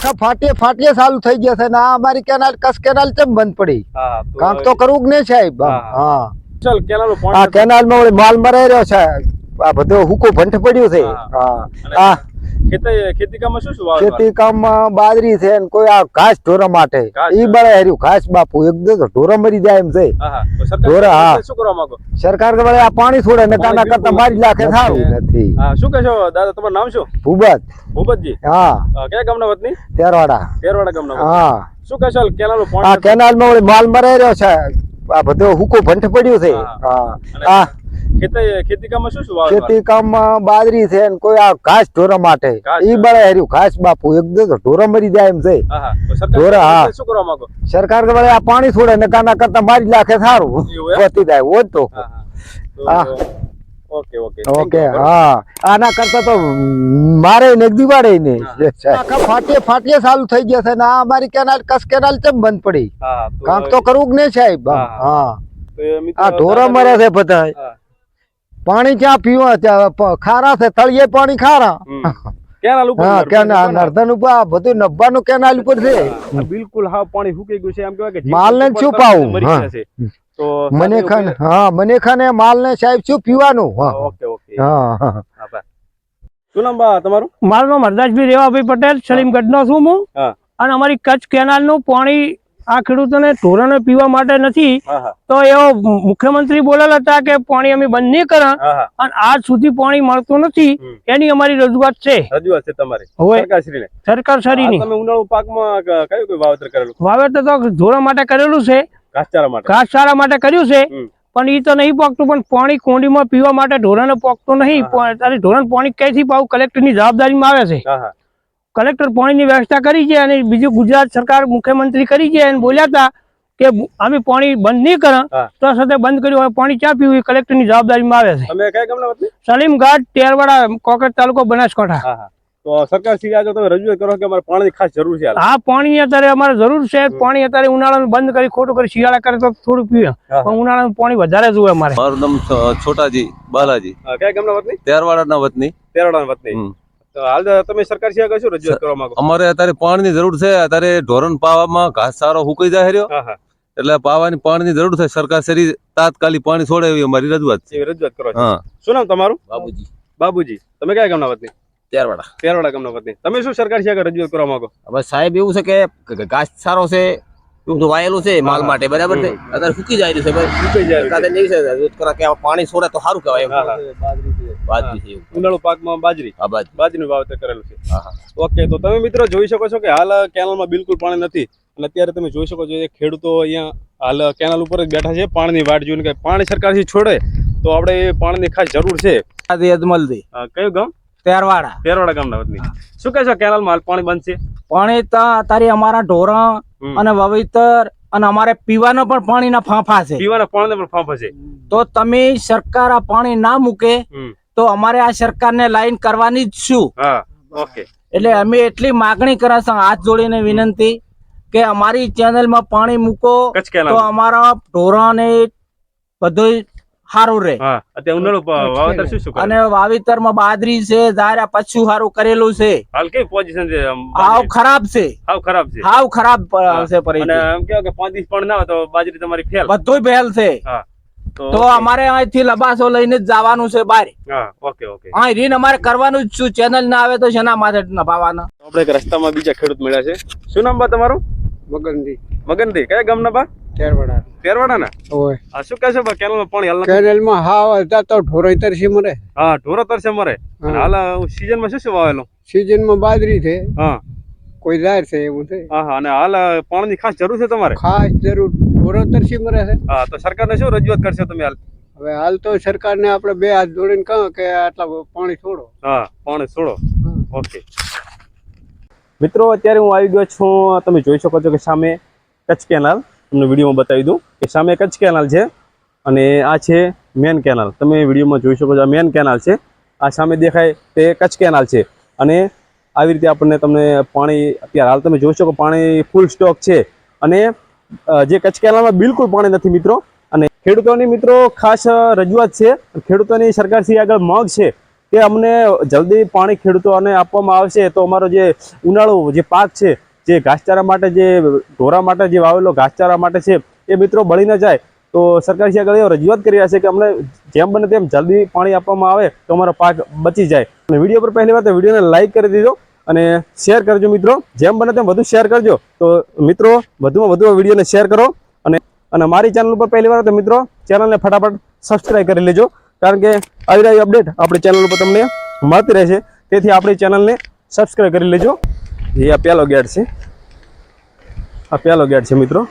આખા ફાટીએ ફાટીએ ચાલુ થઈ ગયા છે ને આ અમારી કેનાલ કસ કેનાલ કેમ બંધ પડી. હા કામ તો કરવું જ નહીં સાહેબ હા. હા. ચાલ કેનાલ આ પાણી કેનાલમાં માલ મરાઈ રહ્યો છે. આ બધો હુકો ભંઠ પડ્યો છે. હા. ખેતી કામમાં શું શું ખેતી કામમાં બાજરી છે ને કોઈ આ ઘાસ ઢોરા માટે. ઈ બળે હર્યું. ઘાસ બાપુ એકદમ ઢોરા મરી જાય એમ છે. ઢોરા, હા. શું કરવા માંગો? સરકાર કે આ પાણી છોડે ને કાના કરતા મારી લાખે સારું. નથી. હા શું કહેશો દાદા તમારું નામ શું? ભૂબત ભૂપતજી. હા. કયા ગામના વતની? તેરવાડા. તેરવાડા ગામના. હા. શું કહેશો કેનાલ આ કેનાલમાં માલ મરાઈ રહ્યો છે. આ બધો હુકો ભંઠ પડ્યો છે. હા. હા. આ ખેતી ખેતી કામમાં શું શું વાવેતર? ખેતી કામમાં બાજરી છે ને કોઈ આ ઘાસ ઢોરા માટે. ઈ બળે હર્યું. ઘાસ બાપુ એકદમ ઢોરા મરી જાય એમ છે. હા હા. તો સરકાર ઢોરા, હા. શું કરવા માંગો? સરકાર કે આ પાણી છોડે ને કાના કરતા મારી લાખે સારું. એવું પતી જાય ઓજ તો. હા. ઓકે. હા. આના કરતા તો મારે ને એક દિવાળે ને. આખા ફાટીએ ફાટીએ ચાલુ થઈ ગયા છે ને આ અમારી કેનાલ કસ કેનાલ કેમ બંધ પડી? કામ તો કરવું જ નહીં સાહેબ. હા. આ ઢોરા મરે છે બધા. પાણી ક્યાં પીવા ત્યાં ખારા છે તળિયે પાણી ખારા. કેનાલ ઉપર હા કેનાલ નર્ધન ઉપર આ બધું નબ્બાનું કેનાલ ઉપર છે. આ બિલકુલ હાવ પાણી ફૂંકાઈ ગયું છે. એમ કહેવાય કે જીવ માલને શું પાવું? હા. તો મને સાથે હા મને ખાને માલ ને સાહેબ શું પીવાનું? હા. Okay okay. હા હા હા, શું નામ બા તમારું? મારું નામ હરદાસભાઈ રેવાભાઈ પટેલ સલીમગઢનો છું હું. અને અમારી કચ્છ કેનાલનું પાણી આ ખેડૂતોને ધોરણે પીવા માટે નથી તો એવો મુખ્યમંત્રી બોલેલા હતા કે પાણી અમે બંધ નહીં કરા અને આજ સુધી પાણી મળતું નથી એની અમારી રજૂઆત છે. રજૂઆત છે તમારી. સરકારશ્રીને. સરકાર આ સરીની તમે ઉનાળુ પાકમાં કયું કયું વાવેતર કરેલું? વાવેતર તો ધોરણ માટે કરેલું છે. ઘાસચારા માટે. ઘાસચારા માટે કર્યું છે. પણ એ તો નહીં પોકતું પણ પાણી કોંડીમાં પીવા માટે ધોરણે પોકતું નહીં. ઢોરાને પાણી ક્યાંથી પાવું? કલેક્ટરની જવાબદારીમાં આવે છે. કલેક્ટર પાણીની વ્યવસ્થા કરી છે અને બીજું ગુજરાત સરકાર મુખ્યમંત્રી કરી છે અને બોલ્યા હતા કે અમે પાણી બંધ નહીં કરે તો સાથે બંધ કર્યું હવે પાણી ચા પીવું એ કલેક્ટરની જવાબદારીમાં આવે છે. સલીમઘાટ તેરવાડા કોકર તાલુકો બનાસકાંઠા. તો સરકાર શ્રી આગળ તમે રજૂઆત કરો કે અમારે પાણીની ખાસ જરૂર છે હા પાણી અત્યારે અમારે જરૂર છે. પાણી અત્યારે ઉનાળાનું બંધ કરી ખોટું કરી શિયાળા કરે તો થોડું પીવે. હા. પણ ઉનાળાનું પાણી વધારે જોઈએ અમારે. મારું નામ છોટાજી બાલાજી. કયા ગામના વતની? ત્યારવાડાના વતની. તેરવાડાના વતની. હાલ તમે સરકાર સિવાય કશું રજૂઆત કરવા માંગો? અમારે અત્યારે પાણીની જરૂર છે. અત્યારે ઢોરણ પાવામાં ઘાસ સારો હુકાઈ જાય રહ્યો. એટલે પાવાની પાણીની જરૂર છે. સરકાર સરી તાત્કાલિક પાણી છોડે એવી અમારી રજૂઆત છે. રજૂઆત કરો હા. શું નામ તમારું? બાબુજી. બાબુજી. તમે કયા ગામના વતની? ત્યારવાડા. તેરવાડા ગામના વતની. તમે શું સરકાર સિવાય રજૂઆત કરવા માંગો? હવે સાહેબ એવું છે કે ઘાસ સારો છે તો છે માલ માટે બરાબર છે? અત્યારે ફૂકી જાય રહ્યું છે ભાઈ. સુકાઈ જાય સરકારે નહીં છે રજૂઆત કરે કે પાણી છોડે તો સારું કહેવાય હા. બાજરી છે. ઉનાળુ પાકમાં બાજરી. હા બાજરી. બાજરીનું વાવેતર કરેલું છે. હા, હા. ઓકે તો તમે મિત્રો જોઈ શકો છો કે હાલ કેનાલમાં બિલકુલ પાણી નથી. અને અત્યારે તમે જોઈ શકો છો એ ખેડૂતો અહીંયા હાલ કેનાલ ઉપર જ બેઠા છે પાણીની વાટ જોઈને કે પાણી સરકારથી છોડે તો આપણે એ પાણીની ખાસ જરૂર છે. અજમલથી કયું ગામ? તેરવાડા. તેરવાડા ગામના વતની. શું કહેશો કેનાલમાં હાલ પાણી બંધ છે? પાણી તારી અમારા ઢોરણ. અને વાવેતર અને અમારે પીવાના પણ પાણીના ફાંફા છે. પીવાના પાણીને પણ ફાંફા છે. તો તમે સરકાર આ પાણી ના મૂકે તો અમારે આ સરકારને લાઈન કરવાની જ શું ઓકે એટલે અમે એટલી માગણી કરે છે હાથ જોડીને વિનંતી કે અમારી ચેનલમાં પાણી મૂકો તો અમારા ઢોરણ બધું સારું રહે વાવેતર શું શું અને વાવેતરમાં બાજરી છે ધારા પછું સારું કરેલું છે. હાલ કેવી પોઝિશન છે હાવ ખરાબ છે. હાવ ખરાબ છે. હાવ ખરાબ છે પરી અને એમ કેવો કે પાંચ દિવસ પણ ના તો બાજરી તમારી ફેલ. બધું પહેલ છે. તો અમારે અહીંથી લબાસો લઈને જ જવાનું છે બહાર. Okay okay. હા રીન અમારે કરવાનું જ છું. ચેનલ ના આવે તો શેના માથે નભાવાના? આપણે એક રસ્તામાં બીજા ખેડૂત મળ્યા છે. શું નામ બા તમારું? મગનજી. મગનજી. કયા ગામના બા? તેરવાડા તેરવાડા ના ઓય. આ શું કહે છે બા કેનાલમાં પાણી હાલ હાવ હતા તો ઢોરાઈ તરસી મરે. હા ઢોરો તરસે મરે. હાલ સીઝનમાં શું શું વાવેલું? સિઝનમાં બાજરી છે. હા. કોઈ જાહેર છે એવું છે. હા હા અને હાલ પાણીની ખાસ જરૂર છે તમારે? ખાસ જરૂર. ઢોરો તરસી મરે છે. હા તો સરકારને શું રજૂઆત કરશો તમે હાલ? હવે હાલ તો સરકારને આપણે બે હાથ જોડીને કહો કે આટલા પાણી છોડો. હા પાણી છોડો. ઓકે. મિત્રો અત્યારે હું આવી ગયો છું. તમે જોઈ શકો છો કે સામે કચ્છ કેનાલ. તમને વિડીયોમાં બતાવી દઉં કે સામે કચ્છ કેનાલ છે અને આ છે મેન કેનાલ તમે વિડીયોમાં જોઈ શકો છો આ મેન કેનાલ છે. આ સામે દેખાય તે કચ્છ કેનાલ છે. અને આવી રીતે આપણને તમને પાણી અત્યારે હાલ તમે જોઈ શકો પાણી ફૂલ સ્ટોક છે. અને જે કચ્છ કેનાલમાં બિલકુલ પાણી નથી મિત્રો. અને ખેડૂતોની મિત્રો ખાસ રજૂઆત છે. ખેડૂતોની સરકારશ્રી આગળ માંગ છે કે અમને જલ્દી પાણી ખેડૂતોને આપવામાં આવશે. તો અમારો જે ઉનાળો જે પાક છે જે ઘાસચારા માટે જે ઢોરા માટે જે વાવેલો ઘાસચારા માટે છે, એ મિત્રો બળી ન જાય. તો સરકાર શ્રી આગળ રજૂઆત કરી રહ્યા છે કે અમને જેમ બને તેમ જલ્દી પાણી આપવામાં આવે તો અમારો પાક બચી જાય. અને વીડિયો પર પહેલી વાત વિડીયોને લાઇક કરી દીધો અને શેર કરજો મિત્રો. જેમ બને તેમ વધુ શેર કરજો. તો મિત્રો, વધુમાં વધુ વિડીયોને શેર કરો અને અને મારી ચેનલ ઉપર પહેલી વાર તો મિત્રો ચેનલને ફટાફટ સબસ્ક્રાઈબ કરી લેજો. કારણ કે આવી રહી અપડેટ આપણી ચેનલ ઉપર તમને મળતી રહેશે. તેથી આપણી ચેનલને સબસ્ક્રાઈબ કરી લેજો. એ આ પહેલો ગેટ છે. આ પહેલો ગેટ છે મિત્રો.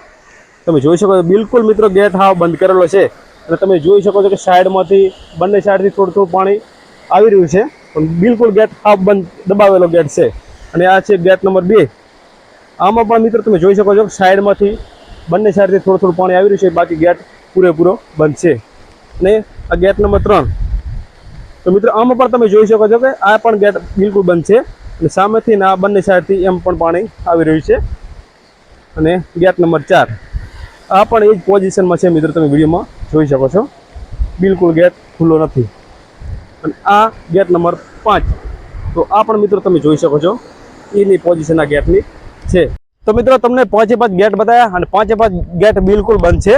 તમે જોઈ શકો છો, બિલકુલ મિત્રો ગેટ હાવ બંધ કરેલો છે. અને તમે જોઈ શકો છો કે સાઈડમાંથી, બંને સાઈડથી થોડું થોડું પાણી આવી રહ્યું છે. પણ બિલકુલ ગેટ હાવ બંધ, દબાવેલો ગેટ છે. અને આ છે ગેટ નંબર બે. આમાં પણ મિત્રો તમે જોઈ શકો છો કે સાઈડમાંથી બંને સાઈડથી થોડું થોડું પાણી આવી રહ્યું છે. બાકી ગેટ પૂરેપૂરો બંધ છે. અને આ ગેટ નંબર ત્રણ. તો મિત્રો આમાં પણ તમે જોઈ શકો છો કે આ પણ ગેટ બિલકુલ બંધ છે. અને સામેથી આ બંને સાઈડથી એમ પણ પાણી આવી રહ્યું છે. અને ગેટ નંબર ચાર. આ પણ એ જ પોઝિશનમાં છે મિત્રો, તમે વિડીયોમાં જોઈ શકો છો. બિલકુલ ગેટ ખુલ્લો નથી. અને આ ગેટ નંબર પાંચ. તો આ પણ મિત્રો તમે જોઈ શકો છો. એની પોઝિશન આ ગેટની છે. તો મિત્રો, તમને પાંચે પાંચ ગેટ બતાવ્યા અને પાંચે પાંચ ગેટ બિલકુલ બંધ છે.